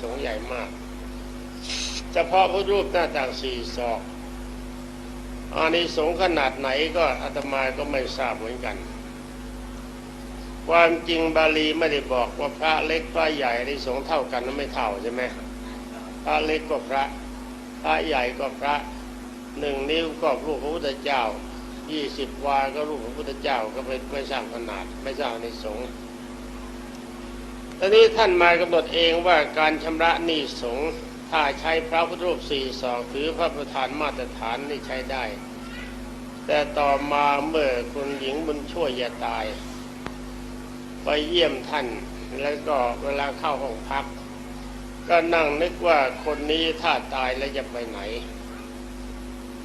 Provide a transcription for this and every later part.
สงใหญ่มากเฉพาะพระรูปหน้าต่างสี่ศอกอานิสงส์ขนาดไหนก็อาตมาก็ไม่ทราบเหมือนกัน ความจริงบาลีไม่ได้บอกว่าพระเล็กพระใหญ่อานิสงส์เท่ากันนั้นไม่เท่าใช่ไหมพระเล็กก็พระ พระใหญ่ก็พระหนึ่งนิ้วก็รูปพระพุทธเจ้ายี่สิบวาก็รูปพระพุทธเจ้าก็ไม่ไม่สร้างขนาด ไม่สร้างอานิสงส์ ตอนนี้ท่านมากำหนดเองว่าการชำระหนี้สงฆ์ถ้าใช้พระพุทธรูปสี่สองถือพระประธานมาตรฐานนี่ใช้ได้ แต่ต่อมาเมื่อคุณหญิงบุญช่วยอย่าตาย ไปเยี่ยมท่านแล้วก็เวลาเข้าห้องพัก ก็นั่งนึกว่าคนนี้ถ้าตายแล้วจะไปไหน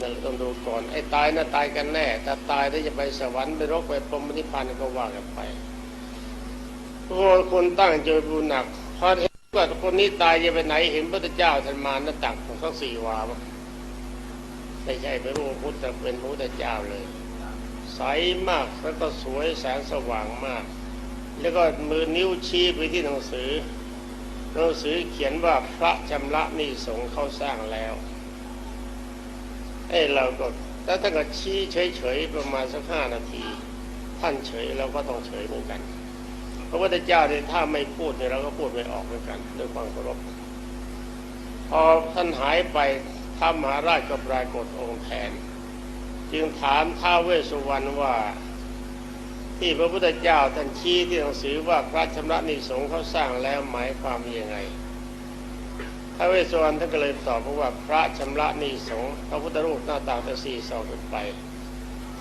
นั่นต้องดูก่อนไอ้ตายน่ะตายกันแน่ถ้าตายแล้วจะไปสวรรค์ไปรกไปพรหมนิพพานก็ว่ากันไป คนตั้งใจบุญหนักพอเห็นว่าคนนี้ตายจะไปไหนเห็นพระเจ้าท่านมาหน้าตักของทั้งสี่วาไม่ใช่เป็นพระพุทธแต่เป็นพระพุทธเจ้าเลย ใสมากแล้วก็สวยแสงสว่างมาก แล้วก็มือนิ้วชี้ไปที่หนังสือหนังสือเขียนว่าพระชำระนี่สงฆ์เข้าสร้างแล้วไอ้เราก็ถ้าท่านก็ชี้เฉยๆประมาณสักห้านาที ท่านเฉยเราก็ต้องเฉยเหมือนกัน พระพุทธเจ้าเนี่ยถ้าไม่พูดเนี่ยเราก็พูดไม่ออกเหมือนกันด้วยความเคารพพอท่านหายไปท้ามหาราชก็ปรากฏองค์แทน จึงถามท้าวเวสสุวรรณว่าที่พระพุทธเจ้าท่านชี้ที่หนังสือว่าพระชำระนิสงเขาสร้างแล้วหมายความยังไงท้าวเวสสุวรรณท่านก็เลยตอบว่าพระชำระนิสงพระพุทธรูปหน้าต่างแต่สี่สองขึ้นไป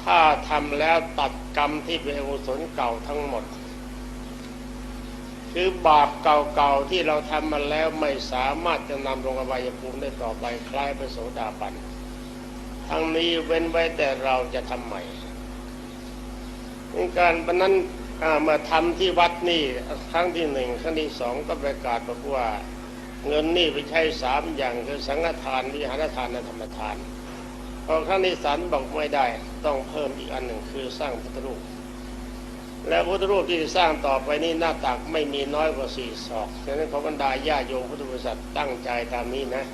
ถ้าทำแล้วตัดกรรมที่เป็นอกุศลเก่าทั้งหมด คือบาปเก่าๆที่เราทำมาแล้วไม่สามารถจะนำลงอบายภูมิได้ต่อไปคล้ายพระโสดาบันทั้งนี้เว้นไว้แต่เราจะทำใหม่การปนั้นมาทำที่วัดนี่ครั้งที่หนึ่งครั้งที่สองก็ประกาศบอกว่าเงินนี่ไปใช้สามอย่างคือสังฆทานวิหารทานและธรรมทานพอครั้งที่สามบอกไม่ได้ ต้องเพิ่มอีกอันหนึ่งคือสร้างพุทธรูป และพุทธรูปที่สร้างต่อไปนี้หน้าตักไม่มีน้อยกว่าสี่ศอกฉะนั้นขอบรรดาญาโยมพุทธบริษัทตั้งใจตามนี้นะ